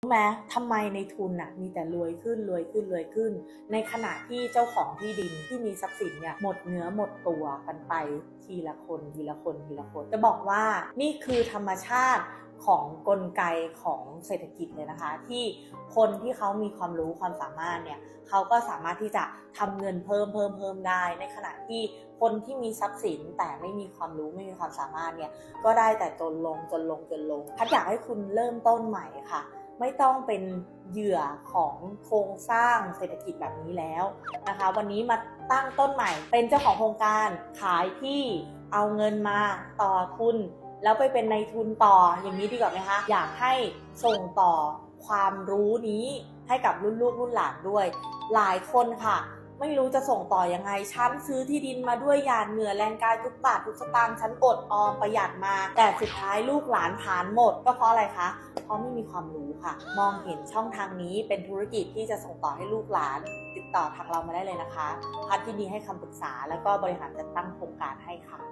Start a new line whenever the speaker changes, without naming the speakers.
รู้ไหมทำไมในทุนน่ะมีแต่รวยขึ้นรวยขึ้นรวยขึ้น ในขณะที่เจ้าของที่ดินที่มีทรัพย์สินเนี่ยหมดเนื้อหมดตัวกันไปทีละคนทีละคนทีละคน จะบอกว่านี่คือธรรมชาติของกลไกของเศรษฐกิจเลยนะคะ ที่คนที่เขามีความรู้ความสามารถเนี่ยเขาก็สามารถที่จะทำเงินเพิ่มเพิ่มเพิ่มได้ ในขณะที่คนที่มีทรัพย์สินแต่ไม่มีความรู้ไม่มีความสามารถเนี่ยก็ได้แต่จนลงจนลงจนลงพัดอยากให้คุณเริ่มต้นใหม่ค่ะ ไม่ต้องเป็นเหยื่อของโครงสร้างเศรษฐกิจแบบนี้แล้วนะคะ วันนี้มาตั้งต้นใหม่ เป็นเจ้าของโครงการขายที่เอาเงินมาต่อทุน แล้วไปเป็นในทุนต่ออย่างนี้ดีกว่าไหมคะ อยากให้ส่งต่อความรู้นี้ให้กับรุ่นลูกรุ่นหลานด้วย หลายคนค่ะ ไม่รู้จะส่งต่อยังไง ฉันซื้อที่ดินมาด้วยหยาดเหงื่อแรงกายทุกบาททุกสตางค์ฉันอดออมประหยัดมา แต่สุดท้ายลูกหลานผ่านหมด ก็เพราะอะไรคะ เพราะไม่มีความรู้ค่ะ มองเห็นช่องทางนี้เป็นธุรกิจที่จะส่งต่อให้ลูกหลาน ติดต่อทางเรามาได้เลยนะคะพัดที่นดีให้คำปรึกษา แล้วก็บริหารจัดตั้งโครงการให้ค่ะ